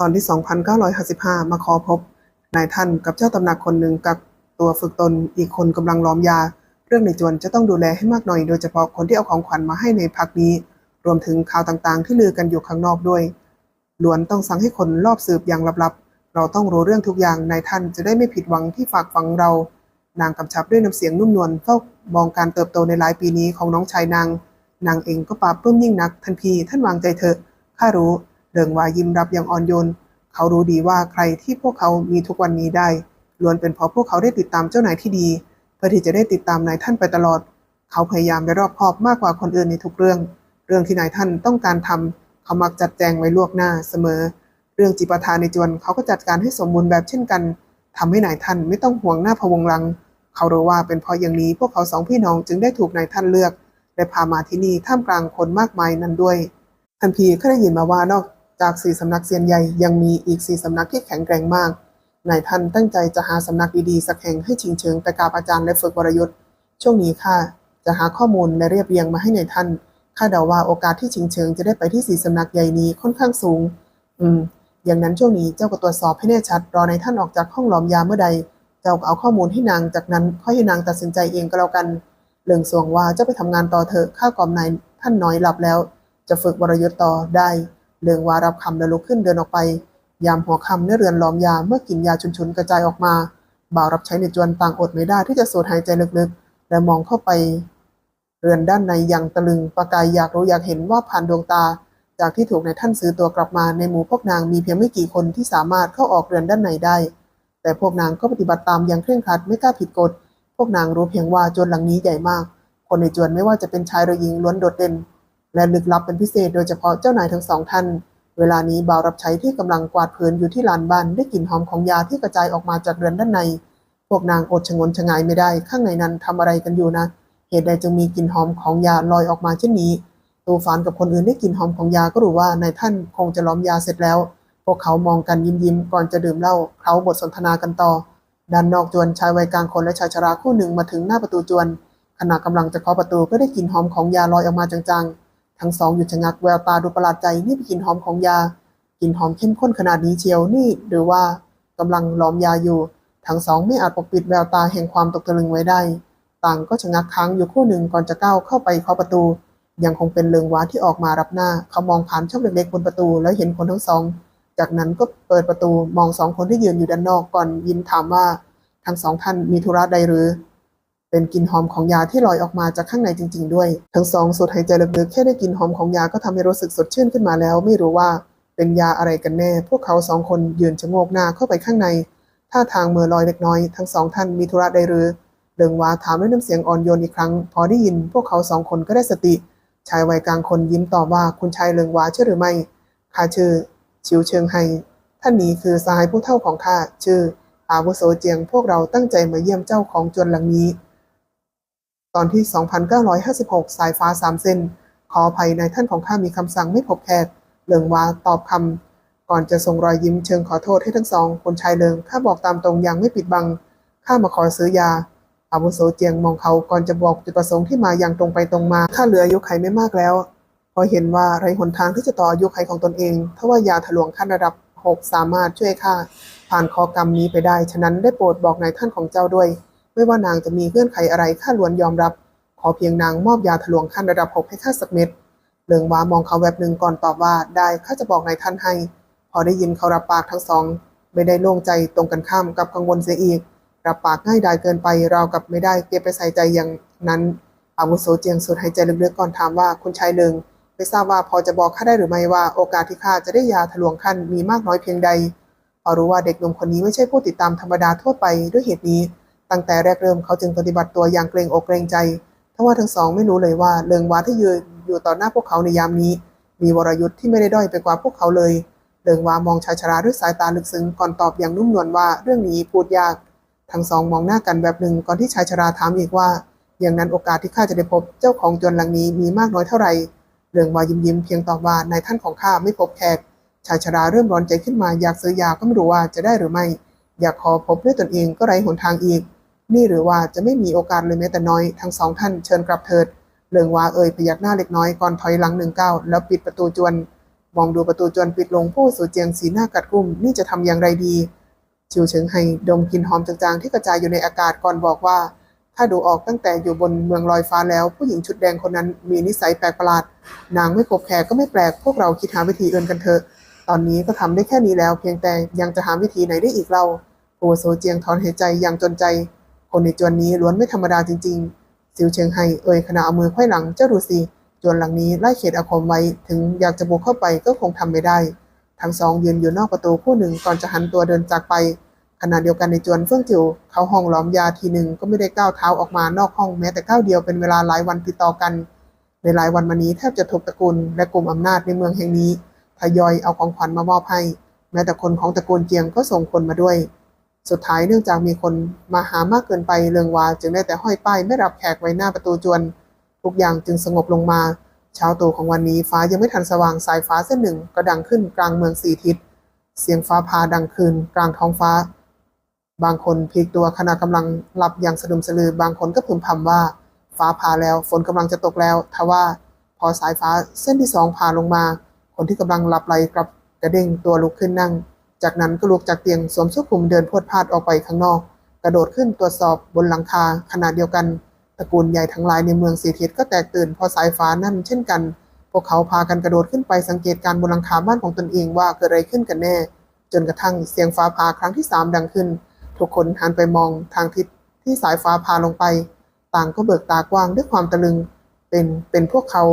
ตอนที่ 2,955 มาขอพบนายท่านกับเจ้าตำหนักคนหนึ่งกับตัวฝึกตนอีกคนกำลังล้อมยา เรื่องในจวนจะต้องดูแลให้มากหน่อย โดยเฉพาะคนที่เอาของขวัญมาให้ในพักนี้ รวมถึงข่าวต่างๆ ที่ลือกันอยู่ข้างนอกด้วยล้วนต้องสั่งให้คนรอบสืบอย่างลับๆ เราต้องรู้เรื่องทุกอย่างนายท่านจะได้ไม่ผิดหวังที่ฝากฝังเรา นางกำชับด้วยน้ำเสียงนุ่มนวลเฝ้ามองการเติบโตในหลายปีนี้ของน้องชายนาง นางเองก็ปลาบปลื้มยิ่งนักทันทีท่านวางใจเถอะข้ารู้ เริงวายิ้มรับอย่างอ่อนโยน เขารู้ดีว่าใครที่พวกเขามีทุกวันนี้ได้ล้วนเป็นเพราะพวกเขาได้ติดตามเจ้านายที่ดี เพื่อที่จะได้ติดตามนายท่านไปตลอด เขาพยายามไปรอบคอบมากกว่าคนอื่นในทุกเรื่อง เรื่องที่นายท่านต้องการทำเขามักจัดแจงไว้ล่วงหน้าเสมอ เรื่องจิปาทานในจวนเขาก็จัดการให้สมบูรณ์แบบเช่นกันทำให้นายท่านไม่ต้องห่วงหน้าพวงลัง เขารู้ว่าเป็นเพราะอย่างนี้พวกเขาสองพี่น้องจึงได้ถูกนายท่านเลือกและพามาที่นี่ท่ามกลางคนมากมายนั้นด้วย ทันทีก็ได้ยินมาว่านอก จากสี่สำนักเซียนใหญ่ยังมีอีกสี่สำนักที่แข็งแกร่งมากนายท่านตั้งใจจะหาสำนักดีๆ สักแห่งให้ชิงเชิงไปกราบอาจารย์และฝึกวรยุทธ์ช่วงนี้ข้าจะหาข้อมูลและเรียบเรียงมาให้ในายท่านข้าเดาว่าโอกาสที่ชิงเชิงจะได้ไปที่สี่สำนักใหญ่นี้ค่อนข้างสูง อืม อย่างนั้นช่วงนี้เจ้าก็ตรวจสอบให้แน่ชัด รอในายท่านออกจากห้องหลอมยาเมื่อใด เจ้าก็เอาข้อมูลให้นางจากนั้นค่อยให้นางตัดสินใจเองก็แล้วกันเรื่องสวงว่าเจ้าไปทำงานต่อเถอะข้ากล่อมนายท่านน้อยหลับแล้ว จะฝึกวรยุทธ์ต่อได้ เรื่องวารับคำแล้วลุกขึ้นเดินออกไป ยามหัวคำในเรือนล้อมยาเมื่อกินยาชุนๆกระจายออกมา บ่าวรับใช้ในจวนต่างอดไม่ได้ที่จะสูดหายใจลึกๆ และมองเข้าไป เรือนด้านในอย่างตะลึงประกายอยากรู้อยากเห็นว่าผ่านดวงตา จากที่ถูกในท่านซื้อตัวกลับมาในหมู่พวกนางมีเพียงไม่กี่คนที่สามารถเข้าออกเรือนด้านในได้ แต่พวกนางก็ปฏิบัติตามอย่างเคร่งครัดไม่กล้าผิดกฎ พวกนางรู้เพียงว่าจวนหลังนี้ใหญ่มาก คนในจวนไม่ว่าจะเป็นชายหรือหญิงล้วนโดดเด่น และลึกลับเป็นพิเศษโดยเฉพาะเจ้านายทั้งสองท่าน เวลานี้บ่าวรับใช้ที่กำลังกวาดพื้นอยู่ที่ลานบ้านได้กลิ่นหอมของยาที่กระจายออกมาจากเรือนด้านใน พวกนางอดชะงนชะงายไม่ได้ ข้างในนั้นทำอะไรกันอยู่นะ เหตุใดจึงมีกลิ่นหอมของยาลอยออกมาเช่นนี้ตูฟานกับคนอื่นได้กลิ่นหอมของยาก็รู้ว่านายท่านคงจะล้อมยาเสร็จแล้ว พวกเขามองกันยิ้มยิ้มก่อนจะดื่มเหล้าเขาบทสนทนากันต่อ ด้านนอกจวนชายวัยกลางคนและชายชราคู่หนึ่งมาถึงหน้าประตูจวนขณะกำลังจะเคาะประตูก็ได้กลิ่นหอมของยาลอยออกมาจางๆ ทั้งสองหยุดชะงักแววตาดูประหลาดใจนี่เป็นกลิ่นหอมของยากลิ่นหอมเข้มข้นขนาดนี้เชียวนี่หรือว่ากำลังล้อมยาอยู่ ทั้งสองไม่อาจปกปิดแววตาแห่งความตกตะลึงไว้ได้ ต่างก็ชะงักค้างอยู่คู่หนึ่งก่อนจะก้าวเข้าไปเคาะประตู ยังคงเป็นเลิงว้าที่ออกมารับหน้า เขามองผ่านช่องเล็กๆบนประตูแล้วเห็นคนทั้งสอง จากนั้นก็เปิดประตูมองสองคนที่ยืนอยู่ด้านนอกก่อนยิ้มถามว่า ทั้งสองท่านมีธุระใดหรือ เป็นกลิ่นหอมของยาที่ลอยออกมาจากข้างในจริง ๆ ด้วย ทั้งสองสูดหายใจลึกๆแค่ได้กลิ่นหอมของยาก็ทำให้รู้สึกสดชื่นขึ้นมาแล้ว ไม่รู้ว่าเป็นยาอะไรกันแน่ พวกเขาสองคนยืนชะโงกหน้าเข้าไปข้างในท่าทางเมื่อลอยเล็กน้อย ทั้งสองท่านมีธุระใดหรือเดิงวาถามด้วยน้ำเสียงอ่อนโยนอีกครั้ง พอได้ยิน พวกเขาสองคนก็ได้สติ ชายวัยกลางคนยิ้มตอบว่าคุณชายเลิงวาใช่หรือไม่ข้าชื่อ ชิวเชิงไฮท่านนี้คือสหายผู้เท่าของข้าชื่อ อาวุโสเจียงพวกเราตั้งใจมาเยี่ยมเจ้าของจวนหลังนี้ ตอนที่ 2956 สายฟ้าสามเส้นขออภัยในายท่านของข้ามีคำสั่งไม่พบแขกเลิงวาตอบคำ ก่อนจะส่งรอยยิ้มเชิงขอโทษให้ทั้งสอง คนชายเลิงข้าบอกตามตรงอย่างไม่ปิดบัง ข้ามาขอซื้อยา อาวุโสเจียงมองเขาก่อนจะบอกจุดประสงค์ที่มาอย่างตรงไปตรงมา ข้าเหลืออายุไขไม่มากแล้ว พอเห็นว่าไรหนทางที่จะต่ออายุไขของตนเองถ้าว่ายาถลวงขั้นระดับ 6 สามารถช่วยข้าผ่านคอกรรมนี้ไปได้ ฉะนั้นได้โปรดบอกนายท่านของเจ้าด้วย ไม่ว่านางจะมีเงื่อนไขอะไรข้าล้วนยอมรับ ขอเพียงนางมอบยาถลวงขั้นระดับ6ให้ข้าสักเม็ดเลิงว้ามองเขาแวบหนึ่งก่อนตอบว่าได้ข้าจะบอกนายท่านให้ พอได้ยินเขารับปากทั้งสอง ไม่ได้โล่งใจตรงกันข้ามกับกังวลเสียอีก รับปากง่ายดายเกินไปเรากับไม่ได้เก็บไปใส่ใจอย่างนั้นอาวุโสเจียงสูดหายใจลึกๆก่อนถามว่าคุณชายเลิงไม่ทราบว่าพอจะบอกข้าได้หรือไม่ว่าโอกาสที่ข้าจะได้ยาทะลวงขั้นมีมากน้อยเพียงใดพอรู้ว่าเด็กหนุ่มคนนี้ไม่ใช่ผู้ติดตามธรรมดาทั่วไปด้วยเหตุนี้ ตั้งแต่แรกเริ่มเขาจึงปฏิบัติตัวอย่างเกรงอกเกรงใจทว่าทั้งสองไม่รู้เลยว่าเลิงวาที่ยืนอยู่ต่อหน้าพวกเขาในยามนี้ มีวรยุทธ์ที่ไม่ได้ด้อยไปกว่าพวกเขาเลย เลิงวามองชายชราด้วยสายตาลึกซึ้งก่อนตอบอย่างนุ่มนวลว่าเรื่องนี้พูดยาก ทั้งสองมองหน้ากันแบบหนึ่งก่อนที่ชายชราถามอีกว่า อย่างนั้นโอกาสที่ข้าจะได้พบเจ้าของจวนหลังนี้มีมากน้อยเท่าไหร่เรื่องวายิ้มยิ้มเพียงตอบว่านายท่านของข้าไม่พบแขกชายชราเริ่มร้อนใจขึ้นมาอยากซื้อยาก็ไม่รู้ว่าจะได้หรือไม่ อยากขอพบด้วยตนเองก็ไร้หนทางอีก นี่หรือว่าจะไม่มีโอกาสเลยแม้แต่น้อย ทั้งสองท่านเชิญกลับเถิดเรื่องว่าเอ่ยพยักหน้าเล็กน้อยก่อนถอยหลังหนึ่งก้าวแล้วปิดประตูจวน มองดูประตูจวนปิดลงผู้สู่เจียงสีหน้ากัดกุ้มนี่จะทำอย่างไรดีชิวเฉิงไฮดมกลินหอมจางๆที่กระจายอยู่ในอากาศก่อนบอกว่า ถ้าดูออกตั้งแต่อยู่บนเมืองลอยฟ้าแล้ว ผู้หญิงชุดแดงคนนั้นมีนิสัยแปลกประหลาด นางไม่กบแขกก็ไม่แปลกพวกเราคิดหาวิธีอื่นกันเถอะ ตอนนี้ก็ทำได้แค่นี้แล้ว เพียงแต่ยังจะหาวิธีไหนได้อีกเราโอโซเจียงถอนหายใจอย่างจนใจ คนในจวนนี้ล้วนไม่ธรรมดาจริงๆซิวเชิงไฮเอ่ยขณะเอามือไขว้หลังเจ้าดูสิจวนหลังนี้ไล่เขตอาคมไว้ถึงอยากจะบุกเข้าไปก็คงทำไม่ได้ ทั้งสองยืนอยู่นอกประตูคู่หนึ่งก่อนจะหันตัวเดินจากไปขณะเดียวกันในจวนเฟื่องจิวเขาห้องล้อมยาทีหนึ่งก็ไม่ได้ก้าวเท้าออกมานอกห้องแม้แต่ก้าวเดียวเป็นเวลาหลายวันติดต่อกัน ในหลายวันมานี้แทบจะทุกตระกูลและกลุ่มอำนาจในเมืองแห่งนี้ทยอยเอาของขวัญมามอบให้ แม้แต่คนของตระกูลเจียงก็ส่งคนมาด้วย สุดท้ายเนื่องจากมีคนมาหามากเกินไปเรืองวาจึงได้แต่ห้อยป้ายไม่รับแขกไว้หน้าประตูจวน ทุกอย่างจึงสงบลงมาเช้าตู่ของวันนี้ฟ้ายังไม่ทันสว่างสายฟ้าเส้นหนึ่งก็ดังขึ้นกลางเมืองสี่ทิศ เสียงฟ้าผ่าดังคืนกลางท้องฟ้า บางคนพลิกตัวขณะกำลังหลับอย่างสะดุมสะลือบางคนก็พึมพำว่า ฟ้าผ่าแล้วฝนกำลังจะตกแล้วทว่าพอสายฟ้าเส้นที่สองผ่าลงมา คนที่กำลังหลับไหลกลับกระเด้งตัวลุกขึ้นนั่ง จากนั้นก็ลุกจากเตียงสวมเสื้อคลุมเดินพวดพลาดออกไปข้างนอก กระโดดขึ้นตรวจสอบบนหลังคาขณะเดียวกัน ตระกูลใหญ่ทั้งหลายในเมืองสีทิศก็แตกตื่นพอสายฟ้านั่นเช่นกัน พวกเขาพากันกระโดดขึ้นไปสังเกตการบนหลังคาบ้านของตนเองว่าเกิดอะไรขึ้นกันแน่ จนกระทั่งเสียงฟ้าผ่าครั้งที่สามดังขึ้น ทุกคนหันไปมองทางทิศที่สายฟ้าพาลงไป ต่างก็เบิกตากว้างด้วยความตะลึง เป็นเป็นพวกเขา